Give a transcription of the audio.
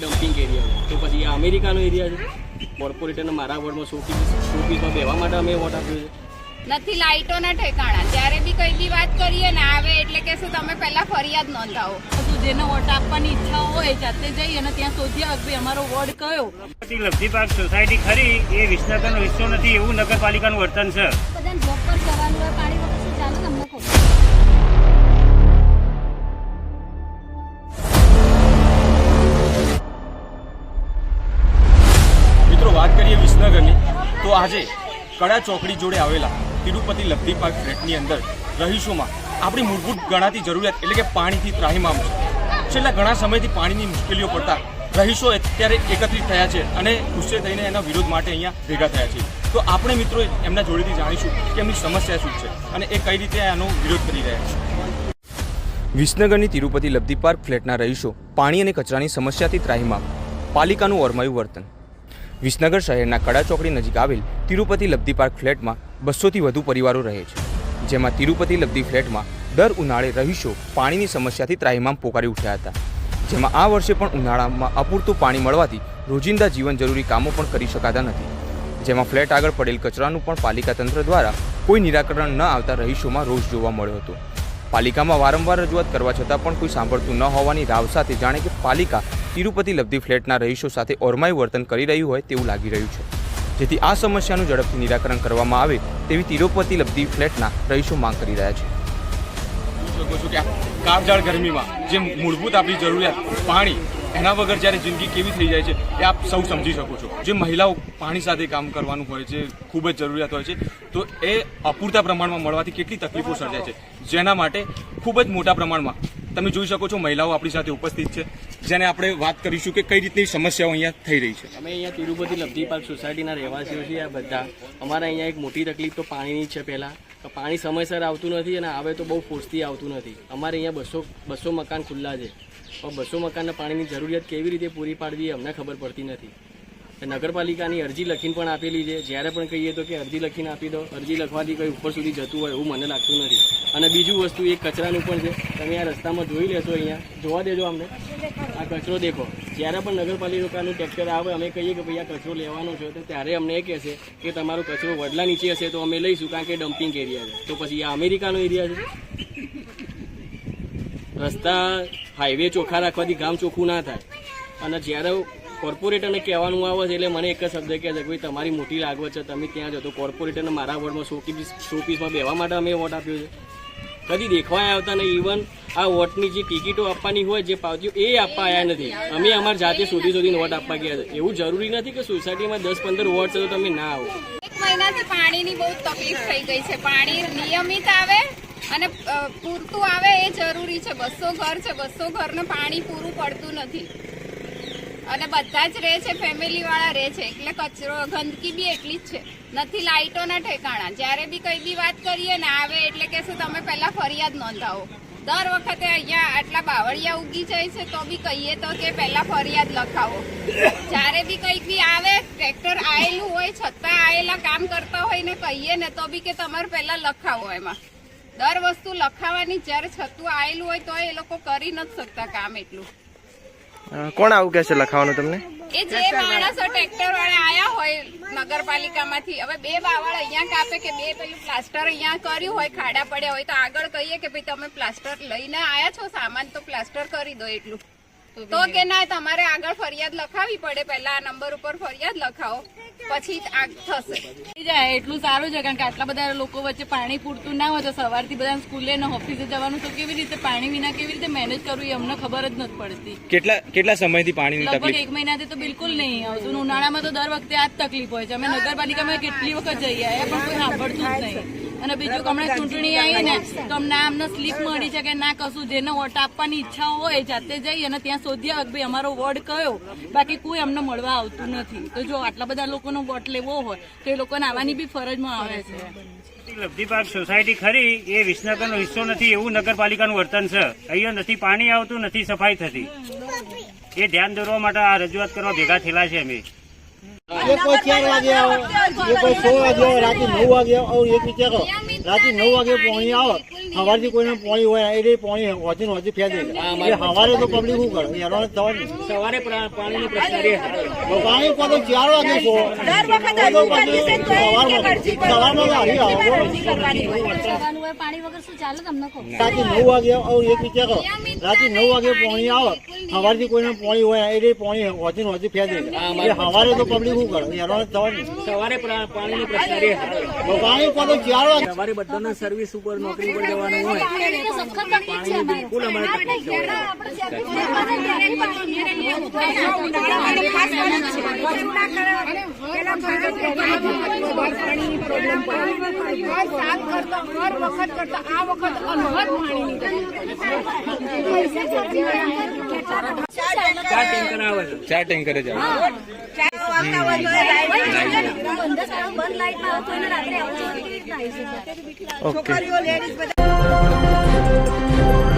તો પછી આ અમેરિકાનો એરિયા છે. કોર્પોરેટરને મારા વોર્ડમાં શોપીસ શોપીસમાં બેવા માટે અમે વોટ આપ્યો છે. નથી લાઇટોના ઠેકાણા. જ્યારે બી કઈ બી વાત કરીએ ને આવે એટલે કે શું તમે પહેલા ફરિયાદ નોંધાવો. બધું જેને વોટ આપવાની ઈચ્છા હોય જાતે જઈ અને ત્યાં શોધ્યા કે અમારો વોર્ડ કયો. લબ્ધી પાર્ક સોસાયટી ખરી? એ વિસનગરનો હિસ્સો નથી એવું નગરપાલિકાનું વર્તન છે. બધાને જોબ પર જવાનું હોય પાણી વગર શું ચાલે તમને ખબર વાત કરીએ વિસનગરની, તો આજે કડા ચોકડી જોડે આવેલા તિરુપતિ લબ્ધી પાર્ક ફ્લેટની અંદર રહીશોમાં આપણી મૂળભૂત ગણાતી જરૂરિયાત એટલે કે પાણીથી ત્રાહીમામ છે. છેલ્લા ઘણા સમયથી પાણીની મુશ્કેલીઓ પડતા રહીશો અત્યારે એકત્રિત થયા છે અને ગુસ્સે થઈને એના વિરોધ માટે અહીંયા ભેગા થયા છે. તો આપણે મિત્રો એમના જોડેથી જાણીશું કે એમની સમસ્યા શું છે અને એ કઈ રીતે આનો વિરોધ કરી રહ્યા છે. વિસનગરની તિરુપતિ લબ્ધી પાર્ક ફ્લેટના રહીશો પાણી અને કચરાની સમસ્યાથી ત્રાહીમામ. પાલિકાનું ઓરમાયું વર્તન. વિસનગર શહેરના કડા ચોકડી નજીક આવેલ તિરુપતિ લબ્ધી પાર્ક ફ્લેટમાં બસોથી વધુ પરિવારો રહે છે. જેમાં તિરુપતિ લબ્ધી ફ્લેટમાં દર ઉનાળે રહીશો પાણીની સમસ્યાથી ત્રાહિમામ પોકારી ઉઠ્યા હતા. જેમાં આ વર્ષે પણ ઉનાળામાં અપૂરતું પાણી મળવાથી રોજિંદા જીવન જરૂરી કામો પણ કરી શકાતા નથી. જેમાં ફ્લેટ આગળ પડેલ કચરાનું પણ પાલિકા તંત્ર દ્વારા કોઈ નિરાકરણ ન આવતા રહીશોમાં રોષ જોવા મળ્યો હતો. પાલિકામાં વારંવાર રજૂઆત કરવા છતાં પણ કોઈ સાંભળતું ન હોવાની રાવ સાથે જાણે કે પાલિકા તિરુપતિ લબ્ધી ફ્લેટના રહીશો સાથે ઓરમાયું વર્તન કરી રહ્યું હોય તેવું લાગી રહ્યું છે. જેથી આ સમસ્યાનું ઝડપથી નિરાકરણ કરવામાં આવે તેવી તિરુપતિ લબ્ધી ફ્લેટના રહીશો માંગ કરી રહ્યા છે. શકો કાળઝાળ ગરમીમાં જે મૂળભૂત આપણી જરૂરિયાત પાણી, એના વગર જ્યારે જિંદગી કેવી થઈ જાય છે એ આપ સૌ સમજી શકો છો. જે મહિલાઓ પાણી સાથે કામ કરવાનું હોય છે, ખૂબ જ જરૂરિયાત હોય છે, તો એ અપૂરતા પ્રમાણમાં મળવાથી કેટલી તકલીફો સર્જાય છે. જેના માટે ખૂબ જ મોટા પ્રમાણમાં તમે જોઈ શકો છો મહિલાઓ આપણી સાથે ઉપસ્થિત છે, જેને આપણે વાત કરીશું કે કઈ રીતની સમસ્યાઓ અહીંયા થઈ રહી છે. અમે અહીંયા તિરુપતિ લબ્ધી પાર્ક સોસાયટીના રહેવાસીઓ છીએ આ બધા. અમારા અહીંયા એક મોટી તકલીફ તો પાણીની છે પહેલાં. પાણી સમયસર આવતું નથી અને આવે તો બહુ ફોર્સથી આવતું નથી. અમારે અહીંયા બસો બસો મકાન ખુલ્લા છે. પણ બસો મકાનના પાણીની જરૂરિયાત કેવી રીતે પૂરી પાડવી અમને ખબર પડતી નથી. નગરપાલિકાની અરજી લખીને પણ આપેલી છે. જ્યારે પણ કહીએ તો કે અરજી લખીને આપી દો. અરજી લખવાથી કંઈ ઉપર સુધી જતું હોય એવું મને લાગતું નથી. અને બીજું વસ્તુ એક કચરાનું પણ છે. તમે આ રસ્તામાં જોઈ લેશો અહીંયા. જોવા દેજો અમને. આ કચરો દેખો. જ્યારે પણ નગરપાલિકાનું ટ્રેક્ટર આવે, અમે કહીએ કે ભાઈ આ કચરો લેવાનો છે. તો ત્યારે અમને એ કહેશે કે તમારો કચરો વડલા નીચે હશે, તો અમે લઈશું, કારણ કે ડમ્પિંગ એરિયા છે. તો પછી આ અમેરિકાનો એરિયા છે. રસ્તા હાઈવે ચોખ્ખા રાખવાથી ગામ ચોખ્ખું ના થાય. અને જ્યારે કોર્પોરેટરને કહેવાનું આવે છે એટલે મને એક જ શબ્દ કહે છે ભાઈ, તમારી મોટી લાગવત છે, તમે ત્યાં જતો કોર્પોરેટરને મારા વોર્ડમાં શોપીસ શોપીસમાં બેવા માટે અમે વોટ આપ્યો છે. કદી દેખવાય આવતા નહીં. ઇવન આ વોટની જે ટિકિટો આપવાની હોય, જે પાવતીઓ, એ આપવા આવ્યા નથી. અમે અમારી જાતે શોધી શોધીને વોટ આપવા ગયા છે. એવું જરૂરી નથી કે સોસાયટીમાં દસ પંદર વોટ છે તો તમે ના આવો. એક મહિનાથી પાણીની બહુ તકલીફ થઈ ગઈ છે. પાણી નિયમિત આવે અને પૂરતું આવે એ જરૂરી છે. બસો ઘર છે. બસો ઘરને પાણી પૂરું પડતું નથી. અને બધા જ રહે છે ફેમિલી વાળા રહે છે, એટલે કચરો, ગંદકી બી એટલી જ છે. નથી લાઇટોના ઠેકાણા. જ્યારે બી કઈ બી વાત કરીએ ને આવે, એટલે કે શું તમે પહેલા ફરિયાદ નોંધાવો. દર વખતે અહીંયા આટલા બાવળિયા ઉગી જાય છે, તો બી કહીએ તો કે પહેલા ફરિયાદ લખાવો. જ્યારે બી કંઈક બી આવે, ટ્રેક્ટર આયેલું હોય, છતાં આયેલા કામ કરતા હોય ને કહીએ ને, તો બી કે તમારે પહેલા લખાવો એમાં. દર વસ્તુ લખાવાની, જ્યારે છતું આયેલું હોય, તો એ લોકો કરી નથી શકતા કામ એટલું. કોણ આવું કે છે લખાવાનું તમને? એ જે માણસો ટ્રેક્ટર વાળા આયા હોય નગરપાલિકામાંથી હવે બે બાવળ અહીંયા કાપે કે બે પેલું પ્લાસ્ટર અહીંયા કર્યું હોય ખાડા પડ્યા હોય તો આગળ કહીએ કે ભાઈ તમે પ્લાસ્ટર લઈને આયા છો સામાન તો પ્લાસ્ટર કરી દો એટલું. તો કે ના તમારે આગળ ફરિયાદ લખાવી પડે પહેલા આ નંબર ઉપર ફરિયાદ લખાવો. પછી જ આગ થશે. જાય એટલું સારું છે કારણ કે આટલા બધા લોકો વચ્ચે પાણી પૂરતું ના હોય તો સવારથી બધા સ્કૂલે ને ઓફિસે જવાનું તો કેવી રીતે પાણી વિના કેવી રીતે મેનેજ કરવું એ અમને ખબર જ નથી પડતી. કેટલા કેટલા સમયથી પાણી લગભગ એક મહિનાથી તો બિલકુલ નહીં આવતું. ઉનાળામાં તો દર વખતે આ જ તકલીફ હોય છે. અમે નગરપાલિકામાં કેટલી વખત જઈ આવ્યા પણ કોઈ સાંભળતું જ નહીં. અને બીજું હમણાં ચૂંટણી આવી ને તો અમને અમને સ્લીપ મળી છે કે ના કશું જેને વોટ આપવાની ઈચ્છા હોય જાતે જઈ અને ત્યાં શોધ્યા કે ભાઈ અમારો વોર્ડ કયો? બાકી કોઈ અમને મળવા આવતું નથી. તો જો આટલા બધા લોકોનો વોટ લેવો હોય તો એ લોકોને આવવાની બી ફરજમાં આવે છે. લબ્ધી પાર્ક સોસાયટી ખરી એ વિસનગરનો હિસ્સો નથી એવું નગરપાલિકાનું વર્તન છે. અહીંયા નથી પાણી આવતું નથી સફાઈ થતી. એ ધ્યાન દોરવા માટે આ રજૂઆત કરવા ભેગા થયેલા છે અમે. એક કોઈ ચાર વાગે આવો કોઈ છ વાગે આવો નવ વાગે આવો એક વિચારો. નવ વાગે પાણી આવો. સવારથી કોઈને પાણી હોય એટલે પાણી હોતી ને હોતી ફેંકી દે સવારે તો પબ્લિક શું કરે? હેરાન થવા નહીં સવારે પાણીની પ્રશ્ન રહે. પાણી પાછો ચાર વાગે છો સવારમાં સવારમાં હારી આવો. પાણી વગર શું ચાલે તમને રાતે નવ વાગે આવો એક વિચાર કરો. રાતે નવ વાગે પાણી આવે. સવારથી કોઈને પાણી હોય એ રે પાણી હોતી ને હોતી ફેંકી દે સવારે તો પબ્લિક શું કરે? હેરાન થવા નહીં સવારે પાણીની પ્રશ્ન રહે. પાણી પાછો ચાર વાગે. અમારે બધાના સર્વિસ ઉપર નોકરી પર જવાનું હોય. તો છે અમારે. ઘર સાફ કરતા હર વખત કરતા આ વખત અનહદ પાણીની ચાર ટેન્કર આવે છે. છોકરીઓ લેડીઝ બધા Música